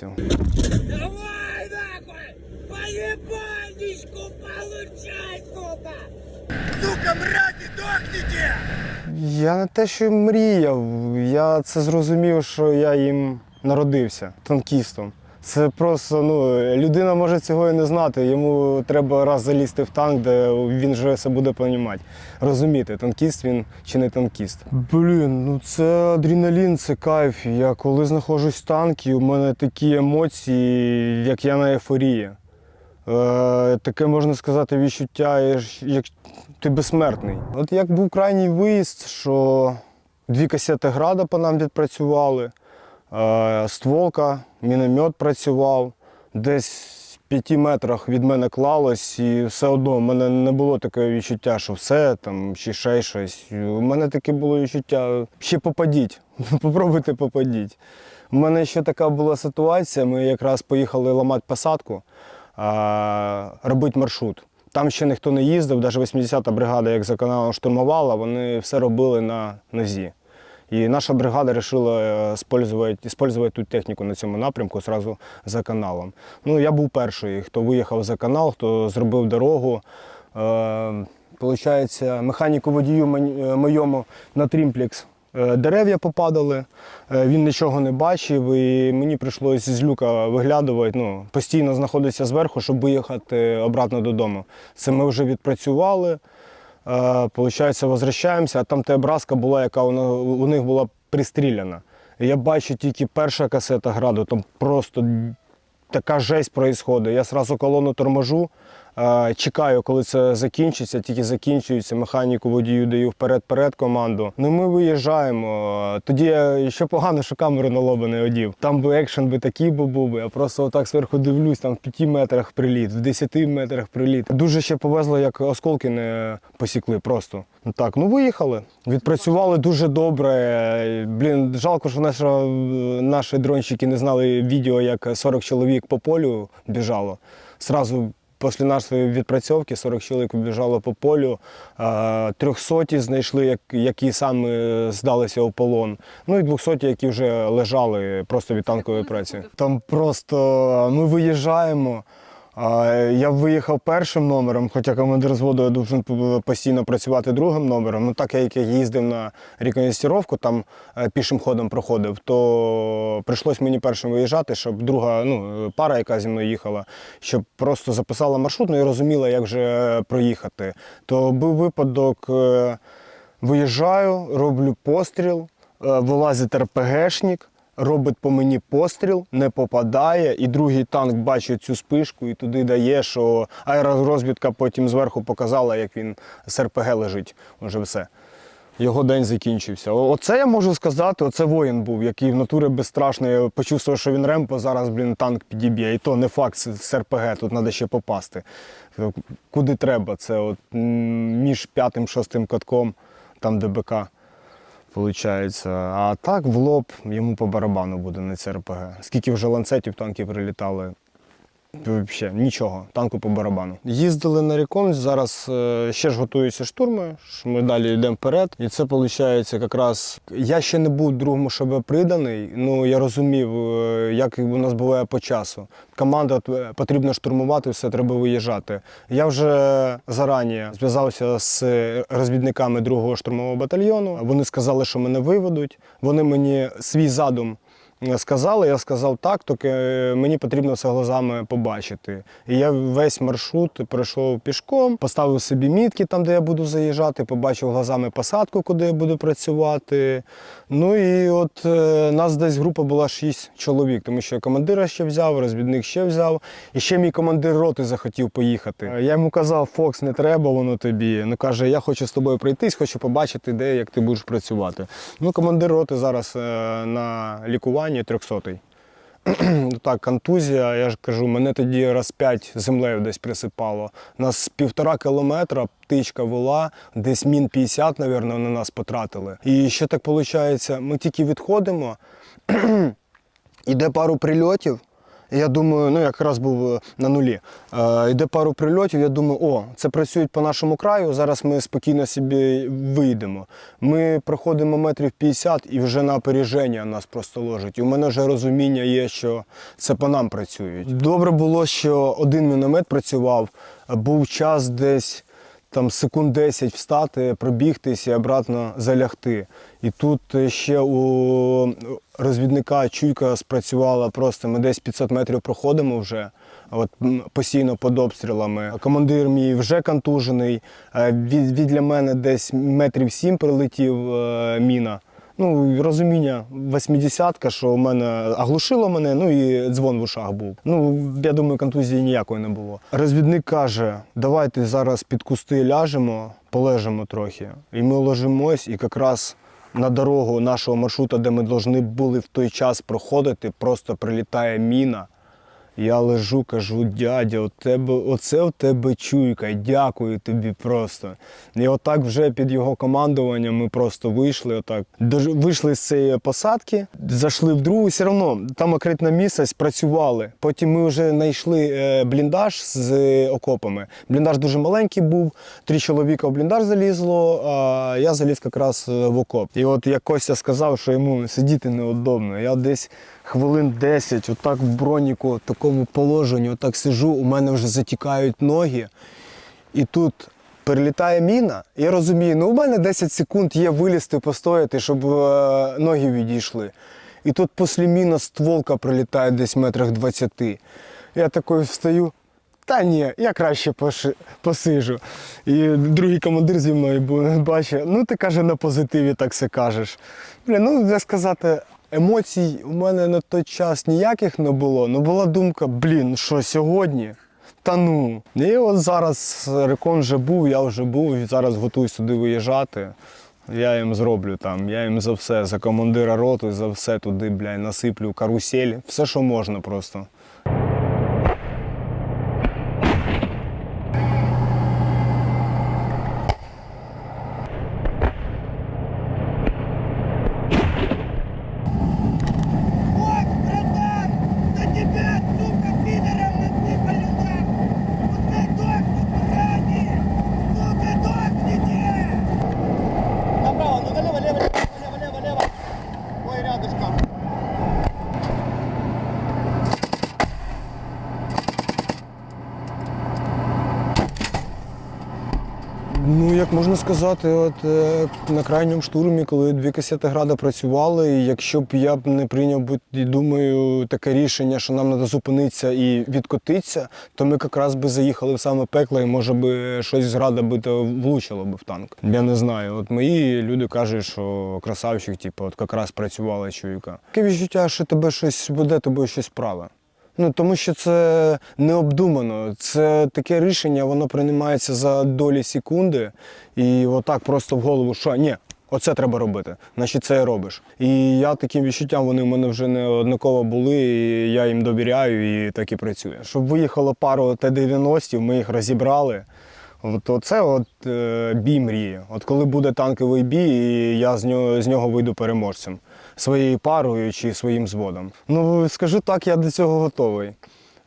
Давай нахуй! Поебальничку получай, сука! Сука, мрази, дохните! Я не те, що мріяв. Я це зрозумів, що я їм народився танкістом. Це просто ну, людина може цього і не знати. Йому треба раз залізти в танк, де він вже все буде розуміти. Розуміти, танкіст він чи не танкіст. Блін, ну це адреналін, це кайф. Я коли знаходжусь в танкі, у мене такі емоції, як я на ейфорії. Е, таке можна сказати відчуття, як ти безсмертний. От як був крайній виїзд, що дві касети града по нам відпрацювали, стволка, міномет працював, десь в п'яти метрах від мене клалось, і все одно в мене не було такого відчуття, що все там чи ще щось. У мене таке було відчуття, ще попадіть, попробуйте попадіть. У мене ще така була ситуація, ми якраз поїхали ламати посадку робити маршрут. Там ще ніхто не їздив, навіть 80-та бригада, як за каналом штурмувала, вони все робили на нозі. І наша бригада вирішила використовувати ту техніку на цьому напрямку одразу за каналом. Ну, я був перший, хто виїхав за канал, хто зробив дорогу. Е, механіку водію е, моєму на трімплекс е, дерев'я попадали, е, він нічого не бачив, і мені прийшлося з люка виглядувати, ну, постійно знаходитися зверху, щоб виїхати обратно додому. Це ми вже відпрацювали. Е, Получається, возвращаємося, а там та образка була, яка у них була пристріляна. Я бачу тільки перша касета граду, там просто така жесть відбувається. Я одразу колону торможу, чекаю, коли це закінчиться, тільки закінчується, механіку водію даю вперед-перед команду. Ну ми виїжджаємо. Тоді ще погано, що камеру на лоба не одів. Там би екшен би такий би був. Я просто отак зверху дивлюсь, там в 5 метрах приліт, в 10 метрах приліт. Дуже ще повезло, як осколки не посікли просто. Ну Так, ну виїхали. Відпрацювали дуже добре. Блін, жалко, що наша, наші дронщики не знали відео, як 40 чоловік по полю біжало. Сразу після нашої відпрацьовки 40 чоловік біжало по полю. Трьохсоті знайшли, які саме здалися у полон. Ну і двохсоті, які вже лежали просто від танкової праці. Там просто ми виїжджаємо. А, Я виїхав першим номером, хоча командир зводу дуже постійно працювати другим номером. Ну так як я їздив на реконстрировку, там е, пішим ходом проходив, то прийшлось мені першим виїжджати, щоб друга ну, пара, яка зі мною їхала, щоб просто записала маршрут, ну і розуміла, як вже проїхати. То був випадок, е, виїжджаю, роблю постріл, е, вилазить РПГшник робить по мені постріл, не попадає, і другий танк бачить цю спишку і туди дає, що аеророзвідка потім зверху показала, як він з РПГ лежить. Уже все. Його день закінчився. Оце я можу сказати, оце воїн був, який в натурі безстрашний. Я почувствував, що він ремпо, зараз, блін, танк підіб'є. І то не факт з РПГ, тут треба ще попасти. Куди треба? Це от між п'ятим шостим катком, там де БК. Получається. А так в лоб йому по барабану буде на це РПГ. Скільки вже ланцетів танки прилітали. Взагалі, нічого, танку по барабану. Їздили на рекон, зараз е, ще ж готуються штурми, що ми далі йдемо вперед. І це виходить якраз. Я ще не був другому ШБ приданий, ну я розумів, е, як у нас буває по часу. Команда е, потрібно штурмувати, все треба виїжджати. Я вже зарані зв'язався з розвідниками другого штурмового батальйону. Вони сказали, що мене виведуть. Вони мені свій задум сказали, я сказав так, тільки е, мені потрібно все глазами побачити. І я весь маршрут пройшов пішком, поставив собі мітки там, де я буду заїжджати, побачив глазами посадку, куди я буду працювати. Ну і от е, нас десь група була шість чоловік, тому що я командира ще взяв, розвідник ще взяв, і ще мій командир роти захотів поїхати. Е, Я йому казав, Фокс, не треба воно тобі. Ну каже, я хочу з тобою пройтись, хочу побачити, де як ти будеш працювати. Ну, командир роти зараз на лікуванні 300-й. Ну так, контузія, я ж кажу, мене тоді раз п'ять землею десь присипало. Нас півтора кілометра птичка вела, десь мін 50, мабуть, на нас потратили. І ще так виходить, ми тільки відходимо, іде пару прильотів. Я думаю, ну якраз був е, на нулі. Е, йде пару прильотів. Я думаю, о, це працюють по нашому краю. Зараз ми спокійно собі вийдемо. Ми проходимо метрів 50 і вже на опереження нас просто ложить. У мене вже розуміння є, що це по нам працюють. Добре було, що один міномет працював, був час десь там секунд 10 встати, пробігтись і обратно залягти. І тут ще у розвідника чуйка спрацювала просто. Ми десь 500 метрів проходимо вже. От постійно під обстрілами. Командир мій вже контужений. Е, Від, від для мене десь метрів сім прилетів е, міна. Ну, розуміння, 80-ка, що у мене оглушило мене, ну і дзвон в ушах був. Ну, я думаю, контузії ніякої не було. Розвідник каже: давайте зараз під кусти ляжемо, полежимо трохи. І ми ложимось, і якраз на дорогу нашого маршрута, де ми повинні були в той час проходити, просто прилітає міна. Я лежу, кажу, дядя, у тебе, оце в тебе чуйка, дякую тобі просто. І отак вже під його командуванням ми просто вийшли. Отак. Вийшли з цієї посадки, зайшли в другу, все одно там окритна місцевість, працювали. Потім ми вже знайшли е, бліндаж з окопами. Бліндаж дуже маленький був, три чоловіка в бліндаж залізло, а я заліз якраз е, в окоп. І от як Костя сказав, що йому сидіти неудобно. Я десь хвилин 10, отак в броніку, в такому положенні, отак сижу, у мене вже затікають ноги. І тут перелітає міна, я розумію, ну у мене 10 секунд є вилізти, постояти, щоб е, ноги відійшли. І тут після міна стволка прилітає десь метрах 20. Я такий встаю. Та ні, я краще посижу. І другий командир зі мною бачить, ну ти каже на позитиві так все кажеш. Блін, ну як сказати, емоцій у мене на той час ніяких не було. Ну була думка, блін, що сьогодні? Та ну. І от зараз рекон вже був, я вже був, і зараз готую сюди виїжджати. Я їм зроблю там, я їм за все, за командира роту, за все туди, блядь, насиплю карусель, все, що можна просто. Вот, братан, на тебя, сука, пидором насыпали нахуй! Пускай дохнут, мрази! Сука, дохните! Направо, ну налево, лево, лево, лево, лево. Ой, рядышком. Ну, як можна сказати, от е, на крайньому штурмі, коли дві касети града працювали, і якщо б я б не прийняв і думаю, таке рішення, що нам треба зупинитися і відкотитися, то ми якраз би заїхали в саме пекло, і може би щось з града би влучило би в танк. Я не знаю. От мої люди кажуть, що красавчик, типу, от якраз працювала чуйка. Таке відчуття, що тебе щось буде, тобою щось праве. Ну тому що це необдумано. Це таке рішення, воно приймається за долі секунди, і отак просто в голову, що ні, оце треба робити. Значить, це і робиш. І я таким відчуттям вони в мене вже неоднаково були, і я їм довіряю, і так і працює. Щоб виїхало пару Т-90, ми їх розібрали. От оце от е, бій мрії. От коли буде танковий бій, і я з нього, з нього вийду переможцем своєю парою чи своїм зводом. Ну скажу так, я до цього готовий.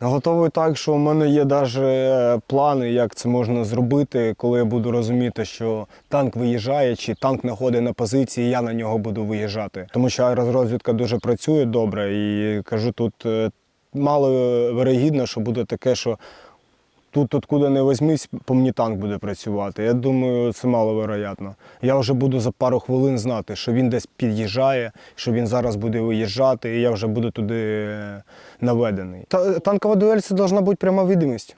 Готовий так, що у мене є навіть плани, як це можна зробити, коли я буду розуміти, що танк виїжджає, чи танк знаходить на позиції, я на нього буду виїжджати. Тому що аеророзвідка дуже працює добре, і кажу, тут е, мало вирогідно, що буде таке, що тут, откуда не візьмись, по мені танк буде працювати. Я думаю, це маловероятно. Я вже буду за пару хвилин знати, що він десь під'їжджає, що він зараз буде виїжджати, і я вже буду туди е, наведений. Та, танкова дуель це повинна бути пряма видимість.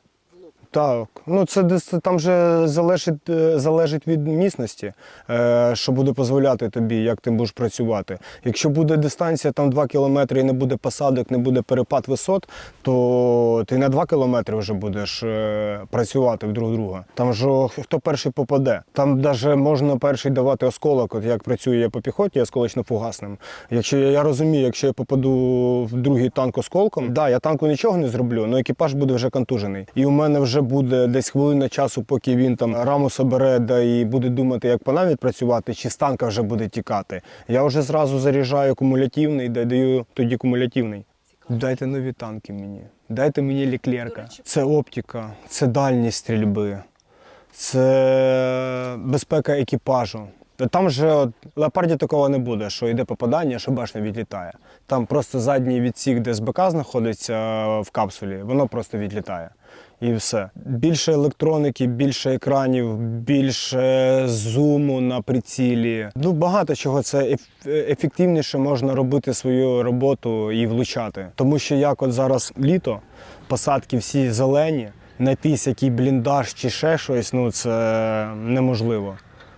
Так, ну це там вже залежить, е, залежить від місності, е, що буде дозволяти тобі, як ти будеш працювати. Якщо буде дистанція там 2 кілометри і не буде посадок, не буде перепад висот, то ти на 2 кілометри вже будеш е, працювати друг друга. Там ж хто перший попаде. Там навіть можна перший давати осколок, от як працюю я по піхоті осколочно-фугасним. Якщо я, я розумію, якщо я попаду в другий танк осколком, да, я танку нічого не зроблю, але екіпаж буде вже контужений. І у мене вже буде десь хвилина часу, поки він там раму собере, да і буде думати, як по нам відпрацювати, чи з танка вже буде тікати. Я вже зразу заряджаю кумулятивний, да даю тоді кумулятивний. Дайте нові танки мені. Дайте мені ліклерка. Це оптика, це дальність стрільби, це безпека екіпажу. Там же от, леопарді такого не буде, що йде попадання, що башня відлітає. Там просто задній відсік, де СБК знаходиться е, в капсулі, воно просто відлітає. І все. Більше електроніки, більше екранів, більше зуму на прицілі. Ну багато чого це ефективніше можна робити свою роботу і влучати. Тому що як от зараз літо, посадки всі зелені, знайтись який бліндаж чи ще щось, ну це неможливо.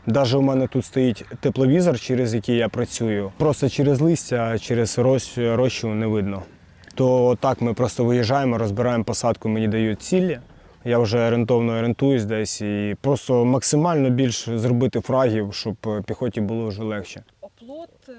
Навіть у мене тут стоїть тепловізор, через який я працюю. Просто через листя, через рощ- рощу не видно. То так ми просто виїжджаємо, розбираємо посадку, мені дають цілі. Я вже орієнтовно орієнтуюсь десь і просто максимально більше зробити фрагів, щоб піхоті було вже легше. Оплот е,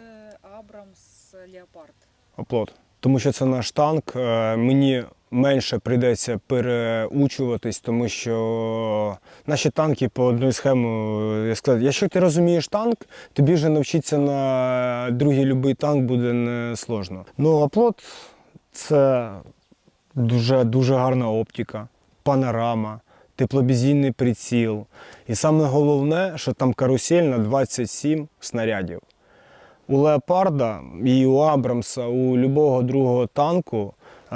Абрамс Леопард. Оплот. Тому що це наш танк. е, Мені менше прийдеться переучуватись, тому що наші танки по одній схемі, я сказав, якщо ти розумієш танк, тобі вже навчитися на другий будь-який танк буде не сложно. Ну, оплот це дуже, дуже гарна оптика, панорама, тепловізійний приціл. І саме головне, що там карусель на 27 снарядів. У Леопарда і у Абрамса, у любого другого танку е,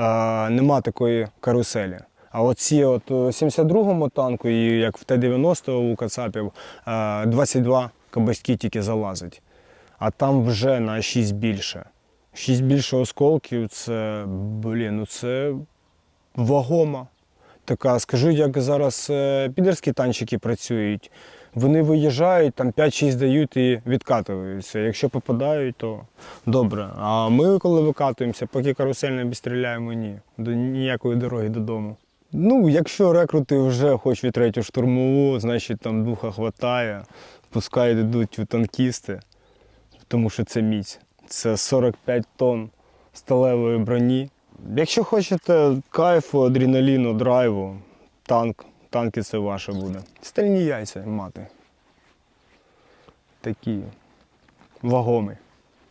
нема такої каруселі. А от у 72-му танку, і як в Т-90 у Кацапів, е, 22 кабачки тільки залазить. А там вже на 6 більше. 6 більше осколків це, блін, ну це вагома. Така, скажу, як зараз е, підерські танчики працюють. Вони виїжджають, там 5-6 дають і відкатуються. Якщо попадають, то добре. А ми, коли викатуємося, поки карусель не обстріляємо, ні. До ніякої дороги додому. Ну, якщо рекрути вже хочуть третю штурмову, значить там духа хватає, пускай йдуть танкісти, тому що це міць. Це 45 тонн сталевої броні. Якщо хочете кайфу, адреналіну, драйву, танк, танки це ваше буде. Стальні яйця мати. Такі вагомі.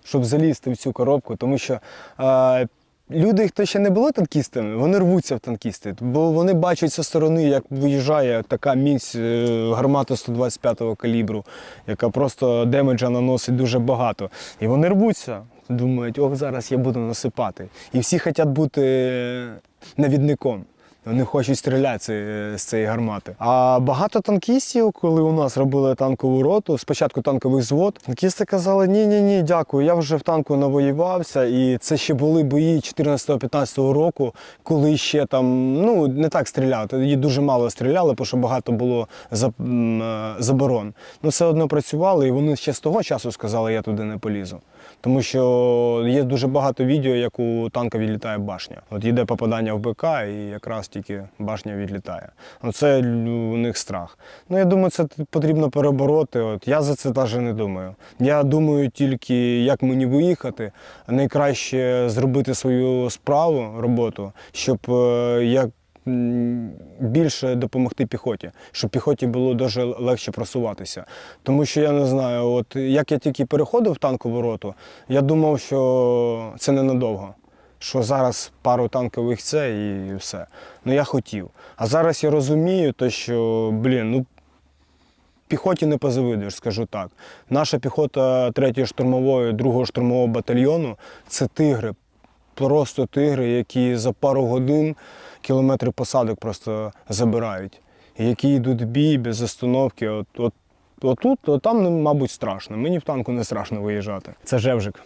Щоб залізти в цю коробку, тому що е, люди, хто ще не були танкістами, вони рвуться в танкісти, бо вони бачать зі сторони, як виїжджає така міць е, гармата 125-го калібру, яка просто демеджа наносить дуже багато. І вони рвуться, думають, ох, зараз я буду насипати. І всі хочуть бути навідником. Вони хочуть стріляти з- з цієї гармати. А багато танкістів, коли у нас робили танкову роту, спочатку танковий взвод, танкісти казали: ні, ні, ні, дякую, я вже в танку навоювався. І це ще були бої 14-15 року, коли ще там ну не так стріляли. Тоді дуже мало стріляли, бо що багато було е, заборон. Ну все одно працювали, і вони ще з того часу сказали, я туди не полізу. Тому що є дуже багато відео, як у танка відлітає башня. От йде попадання в БК, і якраз тільки башня відлітає. Оце у них страх. Ну я думаю, це потрібно перебороти. От я за це навіть не думаю. Я думаю тільки, як мені виїхати, найкраще зробити свою справу, роботу, щоб е, як більше допомогти піхоті, щоб піхоті було дуже легше просуватися. Тому що я не знаю, от як я тільки переходив в танкову роту, я думав, що це ненадовго. Що зараз пару танкових це і все. Ну я хотів. А зараз я розумію, то що, блін, ну піхоті не позавидуєш, скажу так. Наша піхота 3-ї штурмової, 2-го штурмового батальйону це тигри, просто тигри, які за пару годин кілометри посадок просто забирають. Які йдуть в бій без остановки. От, от, отут, от там, ну, мабуть, страшно. Мені в танку не страшно виїжджати. Це Жевжик.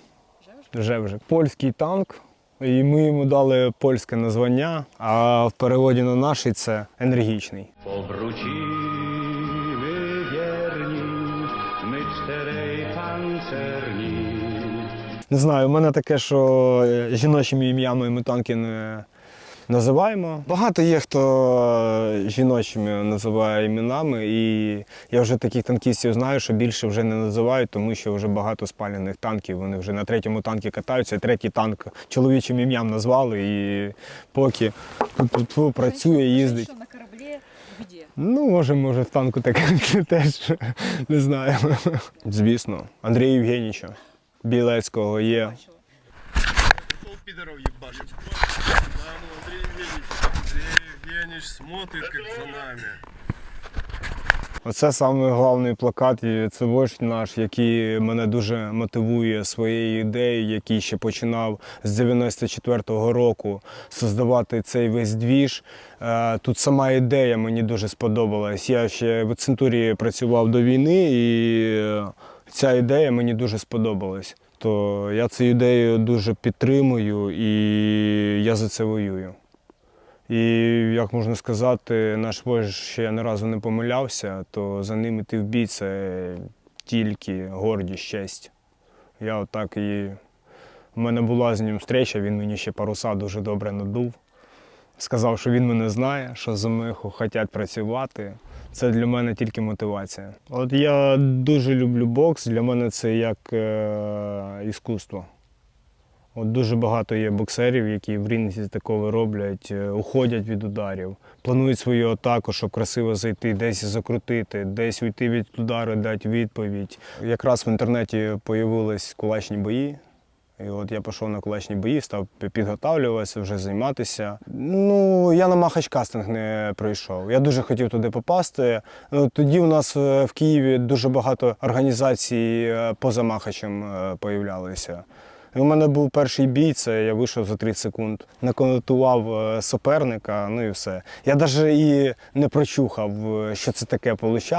Жевжик. Польський танк. І ми йому дали польське названня, а в переводі на наший це енергічний. Обручі ми вірні, ми czterej панцерні. Не знаю, у мене таке, що е, жіночими ім'ями ми танки не називаємо. Багато є, хто е, жіночими називає іменами, і я вже таких танкістів знаю, що більше вже не називають, тому що вже багато спалених танків. Вони вже на третьому танкі катаються, третій танк чоловічим ім'ям назвали, і поки тут працює, їздить. На кораблі где? Ну, може, може, в танку таке теж не знаю. Звісно, Андрія Євгенійовича Білецького є. Бачила. пидоров ебашить. Да, ну Андрей Евгеньевич, Андрей смотрит, как за нами. Оце саме головний плакат, і це вождь наш, який мене дуже мотивує своєю ідеєю, який ще починав з 94-го року создавати цей весь двіж. Е, Тут сама ідея мені дуже сподобалась. Я ще в центурі працював до війни, і е, ця ідея мені дуже сподобалась. То я цю ідею дуже підтримую і я за це воюю. І як можна сказати, наш вождь ще ні разу не помилявся, то за ним іти в бій це тільки гордість, честь. Я отак і. У мене була з ним зустріча, він мені ще паруса дуже добре надув. Сказав, що він мене знає, що за мною хочуть працювати. Це для мене тільки мотивація. От я дуже люблю бокс, для мене це як е, іскусство. От дуже багато є боксерів, які в рінзі такого роблять, е, уходять від ударів, планують свою атаку, щоб красиво зайти, десь закрутити, десь уйти від удару, дати відповідь. Якраз в інтернеті з'явились кулачні бої. І от я пішов на кулачні бої, став підготовлюватися, вже займатися. Ну, я на махач-кастинг не пройшов. Я дуже хотів туди попасти. Ну, Тоді у нас е, в Києві дуже багато організацій поза махачем появлялися. У мене був перший бій, це я вийшов за 30 секунд, наконотував е, суперника, ну і все. Я навіть і не прочухав, е, що це таке виходить.